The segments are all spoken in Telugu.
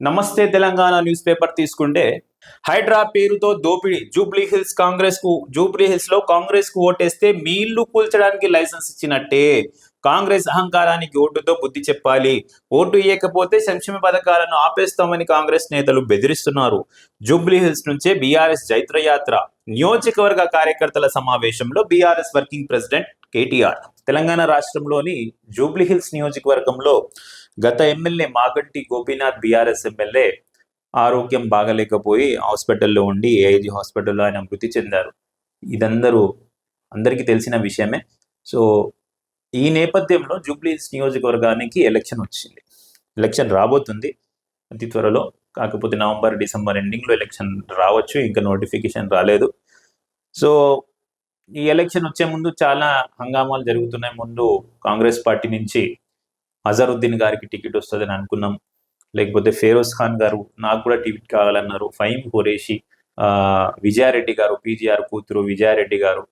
నమస్తే తెలంగాణ న్యూస్ పేపర్ తీసుకుంటే హైడ్రా పేరుతో దోపిడీ జూబ్లీ హిల్స్ కాంగ్రెస్కు జూబ్లీ హిల్స్లో కాంగ్రెస్కు ఓటేస్తే మీళ్ళు కూల్చడానికి లైసెన్స్ ఇచ్చినట్టే. కాంగ్రెస్ అహంకారానికి ఓటుతో బుద్ధి చెప్పాలి. ఓటు ఇవ్వకపోతే సంక్షేమ పథకాలను ఆపేస్తామని కాంగ్రెస్ నేతలు బెదిరిస్తున్నారు. జూబ్లీ హిల్స్ నుంచే బీఆర్ఎస్ జైత్రయాత్ర. నియోజకవర్గ కార్యకర్తల సమావేశంలో BRS working president KTR. Telangana రాష్ట్రంలోని జూబ్లీ హిల్స్ నియోజకవర్గంలో గత MLA Maganti Gopinath BRS MLA ఆరోగ్యం బాగలేకపోయి హాస్పిటల్లో ఉండి ఏఐజీ హాస్పిటల్లో ఆయన మృతి చెందారు. ఇదందరూ అందరికీ తెలిసిన విషయమే. సో ఈ నేపథ్యంలో జూబ్లీస్ నియోజకవర్గానికి ఎలక్షన్ వచ్చింది. ఎలక్షన్ రాబోతుంది అతి త్వరలో. కాకపోతే నవంబర్ డిసెంబర్ ఎండింగ్లో ఎలక్షన్ రావచ్చు. ఇంకా నోటిఫికేషన్ రాలేదు. సో ఈ ఎలక్షన్ వచ్చే ముందు చాలా హంగామాలు జరుగుతున్నాయి. ముందు కాంగ్రెస్ పార్టీ నుంచి అజరుద్దీన్ గారికి టికెట్ వస్తుందని అనుకున్నాం. లేకపోతే ఫేరోజ్ ఖాన్ గారు నాకు కూడా టికెట్ కావాలన్నారు. ఫైమ్ ఖురేషి విజయారెడ్డి గారు పీజీఆర్ కూతురు విజయారెడ్డి గారు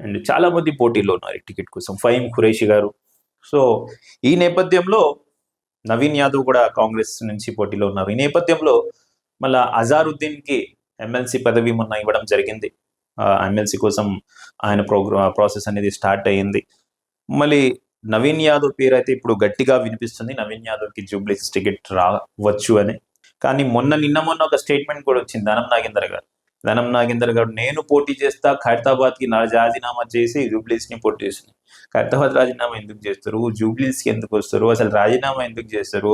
అండ్ చాలా మంది పోటీలో ఉన్నారు ఈ టికెట్ కోసం. ఫైమ్ ఖురేషి గారు. సో ఈ నేపథ్యంలో నవీన్ యాదవ్ కూడా కాంగ్రెస్ నుంచి పోటీలో ఉన్నారు. ఈ నేపథ్యంలో మళ్ళా అజారుద్దీన్కి ఎమ్మెల్సీ పదవి మొన్న ఇవ్వడం జరిగింది. ఎమ్మెల్సీ కోసం ఆయన ప్రోగ్రా ప్రాసెస్ అనేది స్టార్ట్ అయ్యింది. మళ్ళీ నవీన్ యాదవ్ పేరు అయితే ఇప్పుడు గట్టిగా వినిపిస్తుంది. నవీన్ యాదవ్కి జూబ్లీస్ టికెట్ రావచ్చు అని. కానీ మొన్న నిన్న మొన్న ఒక స్టేట్మెంట్ కూడా వచ్చింది ధనం నాగేందర్ గారు. ధనం నాగేందర్ గారు నేను పోటీ చేస్తా ఖైరతాబాద్కి నా రాజీనామా చేసి జూబ్లీస్ని పోటీ చేసింది ఖైరతాబాద్ రాజీనామా ఎందుకు చేస్తారు? జూబ్లీస్కి ఎందుకు వస్తారు? అసలు రాజీనామా ఎందుకు చేస్తారు?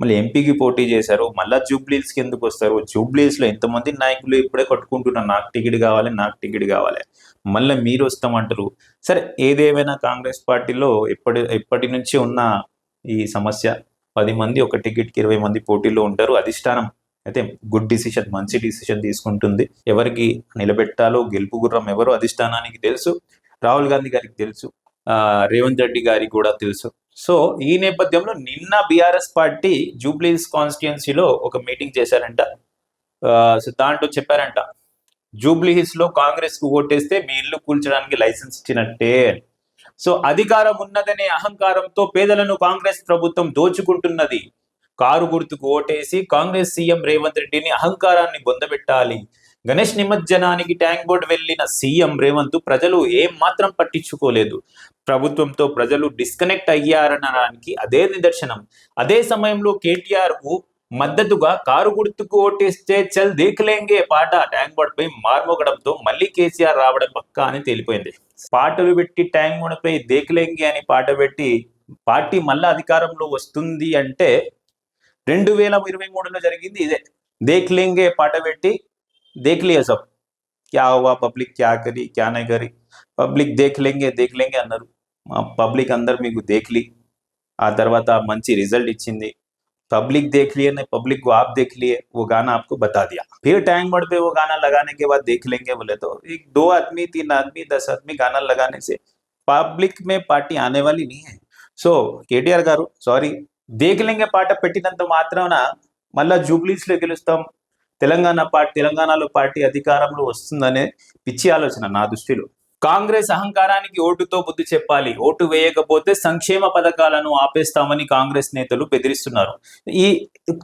మళ్ళీ ఎంపీకి పోటీ చేశారు మళ్ళా జూబ్లీస్కి ఎందుకు వస్తారు? జూబ్లీస్లో ఎంతమంది నాయకులు ఇప్పుడే కొట్టుకుంటున్నారు? నాకు టికెట్ కావాలి నాకు టికెట్ కావాలి. మళ్ళీ మీరు వస్తామంటారు. సరే ఏదేమైనా కాంగ్రెస్ పార్టీలో ఎప్పటి ఎప్పటి నుంచి ఉన్న ఈ సమస్య? పది మంది ఒక టికెట్కి ఇరవై మంది పోటీలో ఉంటారు. అధిష్టానం అయితే గుడ్ డిసిషన్ మంచి డిసిషన్ తీసుకుంటుంది. ఎవరికి నిలబెట్టాలో గెలుపు గుర్రం ఎవరు అధిష్టానానికి తెలుసు. రాహుల్ గాంధీ గారికి తెలుసు. రేవంత్ రెడ్డి గారికి కూడా తెలుసు. సో ఈ నేపథ్యంలో నిన్న బీఆర్ఎస్ పార్టీ జూబ్లీస్ కాన్స్టిట్యున్సీలో ఒక మీటింగ్ చేశారంట. ఆ, సో దాంట్లో చెప్పారంట. జూబ్లీ హిల్స్లో కాంగ్రెస్కు ఓటేస్తే మీ ఇల్లు కూల్చడానికి లైసెన్స్ ఇచ్చినట్టే. సో అధికారం ఉన్నదనే అహంకారంతో పేదలను కాంగ్రెస్ ప్రభుత్వం దోచుకుంటున్నది. కారు గుర్తుకు ఓటేసి కాంగ్రెస్ సీఎం రేవంత్ రెడ్డిని అహంకారాన్ని బొందబెట్టాలి. గణేష్ నిమజ్జనానికి ట్యాంక్ బోర్డు వెళ్ళిన సీఎం రేవంత్ ప్రజలు ఏం మాత్రం పట్టించుకోలేదు. ప్రభుత్వంతో ప్రజలు డిస్కనెక్ట్ అయ్యారనడానికి అదే నిదర్శనం. అదే సమయంలో కేటీఆర్కు మద్దతుగా కారు గుర్తుకు ఓటేస్తే చల్ దేఖలేంగే పాట. ట్యాంక్ బండ్పై మార్మోగడంతో మళ్ళీ కేసీఆర్ రావడం పక్క అని తేలిపోయింది. పాటలు పెట్టి ట్యాంక్ బండ్పై పై దేఖలేంగే అని పాట పెట్టి పార్టీ మళ్ళా అధికారంలో వస్తుంది అంటే రెండు వేల ఇరవై మూడులో జరిగింది ఇదే. దేఖలేంగే పాట పెట్టి దేఖ్ సబ్? క్యా హువా పబ్లిక్ క్యా కరి క్యా నై పబ్లిక్ దేఖ్ లేంగే దేఖ్ లేంగే అన్నారు పబ్లిక్ అందరు మీకు దేక్లి ఆ తర్వాత మంచి రిజల్ట్ ఇచ్చింది. पब्लिक देख लिए ने पब्लिक को आप देख लिए, वो गाना आपको बता दिया। फिर टैंग मोड पे वो गाना लगाने के बाद देख लेंगे बोले तो। एक दो आदमी, तीन आदमी, दस आदमी गाना लगाने से पब्लिक में पार्टी आने वाली नहीं है। सो के टी आर गारू सॉरी देख लेंगे पार्ट पेटी मात्र मल्ला जूबलीस गेलुस्तम तेलंगाना पार्टी तेलंगाना पार्टी अधिकार वस्तने पिछी आलोचना ना दृष्टि కాంగ్రెస్ అహంకారానికి ఓటుతో బుద్ధి చెప్పాలి. ఓటు వేయకపోతే సంక్షేమ పథకాలను ఆపేస్తామని కాంగ్రెస్ నేతలు బెదిరిస్తున్నారు. ఈ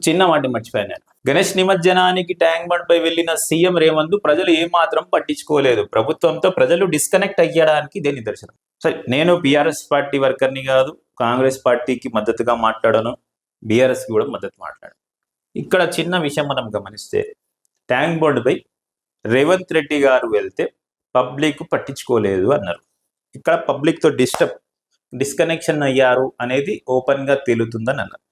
చిన్న మాట మర్చిపోయాను నేను. గణేష్ నిమజ్జనానికి ట్యాంక్ బండ్ పై వెళ్ళిన సీఎం రేవంత్ ప్రజలు ఏమాత్రం పట్టించుకోలేదు. ప్రభుత్వంతో ప్రజలు డిస్కనెక్ట్ అయ్యడానికి ఇదే నిదర్శనం. సరే నేను బీఆర్ఎస్ పార్టీ వర్కర్ని కాదు కాంగ్రెస్ పార్టీకి మద్దతుగా మాట్లాడను బీఆర్ఎస్కి కూడా మద్దతు మాట్లాడను. ఇక్కడ చిన్న విషయం మనం గమనిస్తే ట్యాంక్ బండ్పై రేవంత్ రెడ్డి గారు వెళ్తే పబ్లిక్ పట్టించుకోలేదు అన్నారు. ఇక్కడ పబ్లిక్తో డిస్టర్బ్ డిస్కనెక్షన్ అయ్యారు అనేది ఓపెన్గా తేలుతుందని అన్నారు.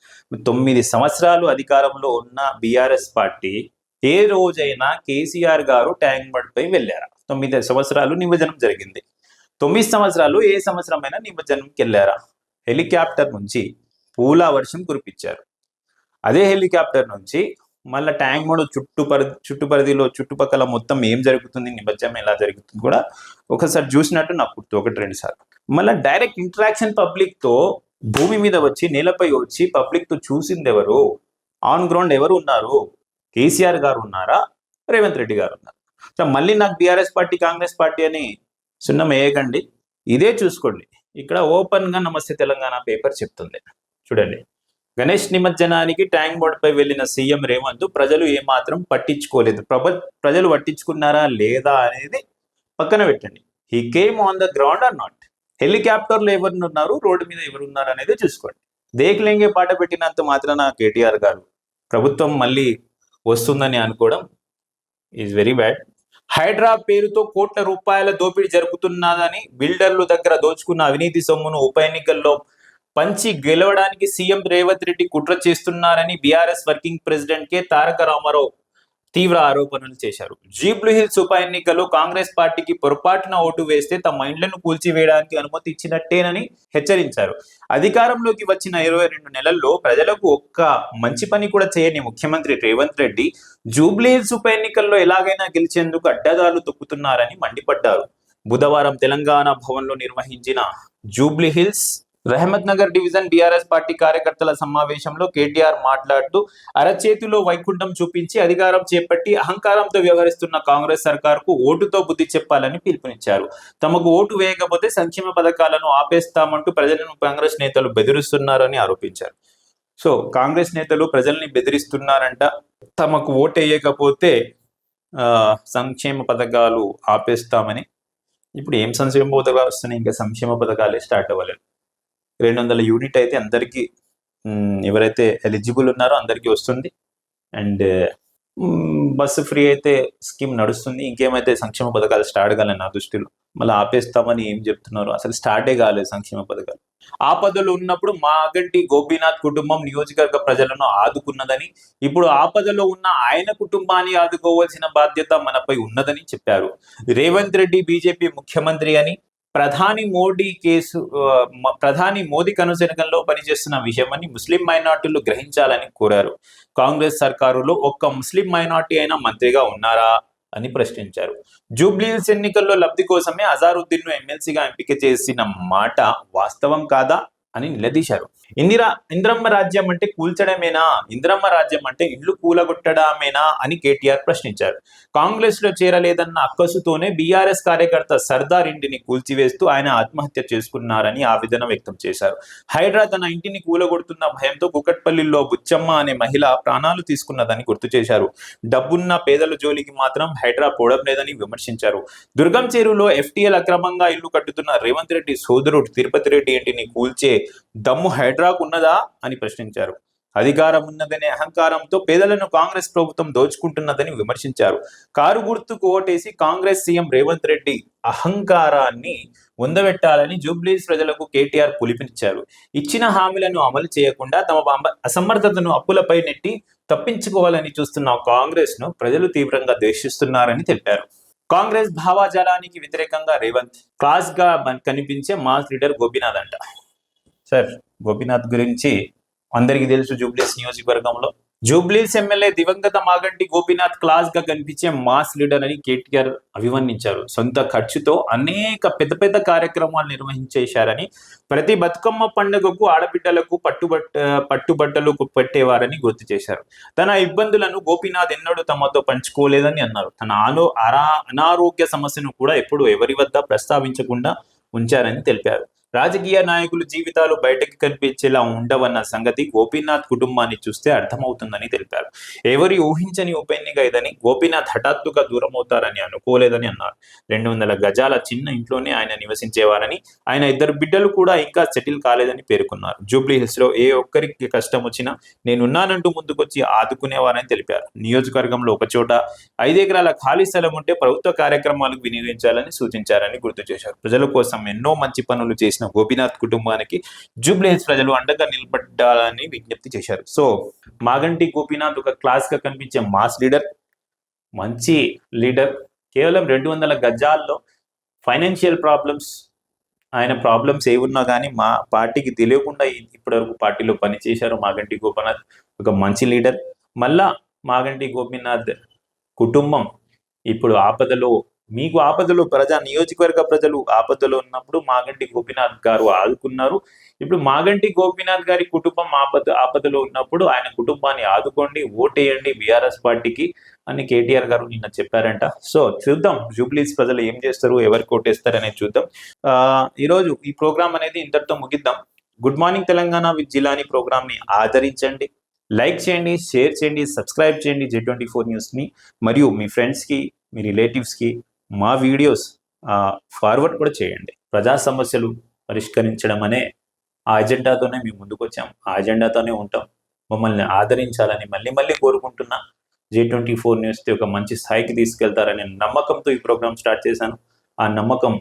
తొమ్మిది సంవత్సరాలు అధికారంలో ఉన్న బీఆర్ఎస్ పార్టీ ఏ రోజైనా కేసీఆర్ గారు ట్యాంక్ బండ్ పై వెళ్ళారా. తొమ్మిది సంవత్సరాలు నిమజ్జనం జరిగింది. తొమ్మిది సంవత్సరాలు ఏ సంవత్సరమైనా నిమజ్జనంకి వెళ్ళారా? హెలికాప్టర్ నుంచి పూల వర్షం కురిపించారు. అదే హెలికాప్టర్ నుంచి మళ్ళీ ట్యాంక్ మోడ్ చుట్టూ పరి చుట్టు పరిధిలో చుట్టుపక్కల మొత్తం ఏం జరుగుతుంది నిమజ్జనం ఎలా జరుగుతుంది కూడా ఒకసారి చూసినట్టు నాకు గుర్తు ఒకటి రెండు సార్లు. మళ్ళీ డైరెక్ట్ ఇంటరాక్షన్ పబ్లిక్తో భూమి మీద వచ్చి నేలపై వచ్చి పబ్లిక్తో చూసింది ఎవరు? ఆన్ గ్రౌండ్ ఎవరు ఉన్నారు? కేసీఆర్ గారు ఉన్నారా? రేవంత్ రెడ్డి గారు ఉన్నారు. సో మళ్ళీ నాకు బీఆర్ఎస్ పార్టీ కాంగ్రెస్ పార్టీ అని సున్నం వేయకండి. ఇదే చూసుకోండి. ఇక్కడ ఓపెన్గా నమస్తే తెలంగాణ పేపర్ చెప్తుంది. చూడండి. గణేష్ నిమజ్జనానికి ట్యాంక్ బోర్డ్ పై వెళ్ళిన సీఎం రేవంత్ ప్రజలు ఏమాత్రం పట్టించుకోలేదు. ప్రభ ప్రజలు పట్టించుకున్నారా లేదా అనేది పక్కన పెట్టండి. He came on the ground or not హెలికాప్టర్లు ఎవరున్నారు? రోడ్డు మీద ఎవరున్నారు అనేది చూసుకోండి. దేక్లేంగే పాట పెట్టినంత మాత్రాన కేటీఆర్ గారు ప్రభుత్వం మళ్ళీ వస్తుందని అనుకోవడం ఈజ్ వెరీ బ్యాడ్ హైడ్రా పేరుతో కోట్ల రూపాయల దోపిడీ జరుగుతున్నదని బిల్డర్లు దగ్గర దోచుకున్న అవినీతి సొమ్మును ఉప ఎన్నికల్లో పంచి గెలవడానికి సీఎం రేవంత్ రెడ్డి కుట్ర చేస్తున్నారని BRS working president K Taraka Ramarao తీవ్ర ఆరోపణలు చేశారు. జీబ్లు హిల్స్ ఉప ఎన్నికల్లో కాంగ్రెస్ పార్టీకి పొరపాటున ఓటు వేస్తే తమ ఇండ్లను కూల్చివేయడానికి అనుమతి ఇచ్చినట్టేనని హెచ్చరించారు. అధికారంలోకి వచ్చిన ఇరవై రెండు నెలల్లో ప్రజలకు ఒక్క మంచి పని కూడా చేయని ముఖ్యమంత్రి రేవంత్ రెడ్డి జూబ్లీ హిల్స్ ఉప ఎన్నికల్లో ఎలాగైనా గెలిచేందుకు అడ్డదారులు తొక్కుతున్నారని మండిపడ్డారు. బుధవారం తెలంగాణ భవన్లో నిర్వహించిన Jubilee Hills Rahmat Nagar division BRS party కార్యకర్తల సమావేశంలో కేటీఆర్ మాట్లాడుతూ అరచేతిలో వైకుంఠం చూపించి అధికారం చేపట్టి అహంకారంతో వ్యవహరిస్తున్న కాంగ్రెస్ సర్కార్కు ఓటుతో బుద్ధి చెప్పాలని పిలుపునిచ్చారు. తమకు ఓటు వేయకపోతే సంక్షేమ పథకాలను ఆపేస్తామంటూ ప్రజలను కాంగ్రెస్ నేతలు బెదిరిస్తున్నారని ఆరోపించారు. సో కాంగ్రెస్ నేతలు ప్రజల్ని బెదిరిస్తున్నారంట. తమకు ఓటు వేయకపోతే ఆ, సంక్షేమ పథకాలు ఆపేస్తామని. ఇప్పుడు ఏం సంక్షేమ పథకాలు వస్తున్నాయి? ఇంకా సంక్షేమ పథకాలే స్టార్ట్ అవ్వలేదు. రెండు వందల యూనిట్ అయితే అందరికీ ఎవరైతే ఎలిజిబుల్ ఉన్నారో అందరికీ వస్తుంది. అండ్ బస్సు ఫ్రీ అయితే స్కీమ్ నడుస్తుంది. ఇంకేమైతే సంక్షేమ పథకాలు స్టార్ట్ కాలేదు నా దృష్టిలో మళ్ళీ ఆపేస్తామని ఏం చెప్తున్నారు? అసలు స్టార్టే కాలేదు సంక్షేమ పథకాలు. ఆపదలు ఉన్నప్పుడు మాగంటి గోపీనాథ్ కుటుంబం నియోజకవర్గ ప్రజలను ఆదుకున్నదని ఇప్పుడు ఆపదలో ఉన్న ఆయన కుటుంబాన్ని ఆదుకోవాల్సిన బాధ్యత మనపై ఉన్నదని చెప్పారు. రేవంత్ రెడ్డి బీజేపీ ముఖ్యమంత్రి అని ప్రధాని మోడీ కేసు ప్రధాని మోదీ కనుసనకంలో పనిచేస్తున్న విషయమని ముస్లిం మైనార్టీలు గ్రహించాలని కోరారు. కాంగ్రెస్ సర్కారులో ఒక్క ముస్లిం మైనార్టీ అయినా మంత్రిగా ఉన్నారా అని ప్రశ్నించారు. జూబ్లీహిల్స్ ఎన్నికల్లో లబ్ధి కోసమే అజారుద్దీన్ను ఎమ్మెల్సీగా ఎంపిక చేసిన మాట వాస్తవం కాదా అని నిలదీశారు. ఇందిరా ఇంద్రమ్మ రాజ్యం అంటే కూల్చడమేనా? ఇంద్రమ్మ రాజ్యం అంటే ఇల్లు కూలగొట్టడమేనా? అని కేటీఆర్ ప్రశ్నించారు. కాంగ్రెస్లో చేరలేదన్న అక్కసుతోనే బీఆర్ఎస్ కార్యకర్త సర్దార్ ఇంటిని కూల్చివేస్తూ ఆయన ఆత్మహత్య చేసుకున్నారని ఆవేదన వ్యక్తం చేశారు. హైడ్రా తన ఇంటిని కూలగొడుతున్న భయంతో కుకట్పల్లిలో బుచ్చమ్మ అనే మహిళ ప్రాణాలు తీసుకున్నదని గుర్తు చేశారు. డబ్బున్న పేదల జోలికి మాత్రం హైడ్రా పోవడం లేదని విమర్శించారు. దుర్గం చెరువులో ఎఫ్టీఎల్ అక్రమంగా ఇల్లు కట్టుతున్న రేవంత్ రెడ్డి సోదరుడు తిరుపతి రెడ్డి ఇంటిని కూల్చే దమ్ము హైడ్రా హైడ్రాకు ఉన్నదా అని ప్రశ్నించారు. అధికారం ఉన్నదనే అహంకారంతో పేదలను కాంగ్రెస్ ప్రభుత్వం దోచుకుంటున్నదని విమర్శించారు. కారు గుర్తుకు ఓటేసి కాంగ్రెస్ సీఎం రేవంత్ రెడ్డి అహంకారాన్ని ఉందబెట్టాలని జూబ్లీస్ ప్రజలకు కేటీఆర్ పిలుపునిచ్చారు. ఇచ్చిన హామీలను అమలు చేయకుండా తమ అసమర్థతను అప్పులపై నెట్టి తప్పించుకోవాలని చూస్తున్న కాంగ్రెస్ను ప్రజలు తీవ్రంగా ద్వేషిస్తున్నారని తెలిపారు. కాంగ్రెస్ భావాజాలానికి వ్యతిరేకంగా రేవంత్ క్లాస్గా కనిపించే మాస్ లీడర్ గోపీనాథ్ అంట. సార్ గోపీనాథ్ గురించి అందరికీ తెలుసు జూబ్లీస్ నియోజకవర్గంలో. జూబ్లీస్ ఎమ్మెల్యే దివంగత మాగంటి గోపీనాథ్ క్లాస్గా కనిపించే మాస్ లీడర్ అని కేటీఆర్ అభివర్ణించారు. సొంత ఖర్చుతో అనేక పెద్ద పెద్ద కార్యక్రమాలు నిర్వహించేశారని ప్రతి బతుకమ్మ పండుగకు ఆడబిడ్డలకు పట్టుబట్ట పట్టుబట్టలు పెట్టేవారని గుర్తు చేశారు. తన ఇబ్బందులను గోపీనాథ్ ఎన్నడూ తమతో పంచుకోలేదని అన్నారు. తన ఆలో అరా అనారోగ్య సమస్యను కూడా ఎప్పుడు ఎవరి వద్ద ప్రస్తావించకుండా ఉంచారని తెలిపారు. రాజకీయ నాయకులు జీవితాలు బయటకు కనిపించేలా ఉండవన్న సంగతి గోపీనాథ్ కుటుంబాన్ని చూస్తే అర్థమవుతుందని తెలిపారు. ఎవరి ఊహించని ఉప ఎన్నిక ఇదని గోపీనాథ్ హఠాత్తుగా దూరం అవుతారని అనుకోలేదని అన్నారు. రెండు వందల గజాల చిన్న ఇంట్లోనే ఆయన నివసించేవారని ఆయన ఇద్దరు బిడ్డలు కూడా ఇంకా సెటిల్ కాలేదని పేర్కొన్నారు. జూబ్లీ హిల్స్లో ఏ ఒక్కరికి కష్టం వచ్చినా నేనున్నానంటూ ముందుకొచ్చి ఆదుకునేవారని తెలిపారు. నియోజకవర్గంలో ఒక చోట ఐదెకరాల ఖాళీ స్థలం ఉంటే ప్రభుత్వ కార్యక్రమాలకు వినియోగించాలని సూచించారని గుర్తు చేశారు. ప్రజల కోసం ఎన్నో మంచి పనులు చేసిన గోపీనాథ్ కుటుంబానికి జూబ్లీహిల్స్ ప్రజలు అండగా నిలబడ్డాలని విజ్ఞప్తి చేశారు. సో మాగంటి గోపీనాథ్ ఒక క్లాస్గా కనిపించే మాస్ లీడర్ మంచి లీడర్. కేవలం రెండు వందల గజాల్లో ఫైనాన్షియల్ ప్రాబ్లమ్స్ ఆయన ప్రాబ్లమ్స్ ఏమున్నా కానీ మా పార్టీకి తెలియకుండా ఇప్పటివరకు పార్టీలో పనిచేశారు మాగంటి గోపీనాథ్ ఒక మంచి లీడర్. మళ్ళా మాగంటి గోపీనాథ్ కుటుంబం ఇప్పుడు ఆపదలో మీకు ఆపదలో ప్రజా నియోజకవర్గ ప్రజలు ఆపదలో ఉన్నప్పుడు మాగంటి గోపీనాథ్ గారు ఆదుకున్నారు. ఇప్పుడు మాగంటి గోపీనాథ్ గారి కుటుంబం ఆపద ఆపదలో ఉన్నప్పుడు ఆయన కుటుంబాన్ని ఆదుకోండి ఓటేయండి బీఆర్ఎస్ పార్టీకి అని కేటీఆర్ గారు నిన్న చెప్పారంట. సో చూద్దాం జూబ్లీస్ ప్రజలు ఏం చేస్తారు ఎవరికి ఓటేస్తారు అనేది చూద్దాం. ఆ ఈరోజు ఈ ప్రోగ్రామ్ అనేది ఇంతటితో ముగిద్దాం. Good morning Telangana with Jilani ప్రోగ్రామ్ని ఆదరించండి. లైక్ చేయండి షేర్ చేయండి సబ్స్క్రైబ్ చేయండి జే ట్వంటీ ఫోర్ న్యూస్ని. మరియు మీ ఫ్రెండ్స్కి మీ రిలేటివ్స్కి మా వీడియోస్ ఫార్వర్డ్ కూడా చేయండి. ప్రజా సమస్యలు పరిష్కరించడం అనే ఆ అజెండాతోనే మేము ముందుకు వచ్చాం ఆ అజెండాతోనే ఉంటాం. మమ్మల్ని ఆదరించాలని మళ్ళీ మళ్ళీ కోరుకుంటున్నా జే ట్వంటీ ఫోర్ న్యూస్ని ఒక మంచి స్థాయికి తీసుకెళ్తారనే నమ్మకంతో ఈ ప్రోగ్రామ్ స్టార్ట్ చేశాను. ఆ నమ్మకం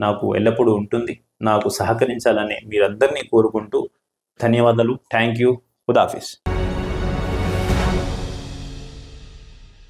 నాకు ఎల్లప్పుడూ ఉంటుంది. నాకు సహకరించాలని మీరందరినీ కోరుకుంటూ ధన్యవాదాలు. Thank you ఖుదాఫీస్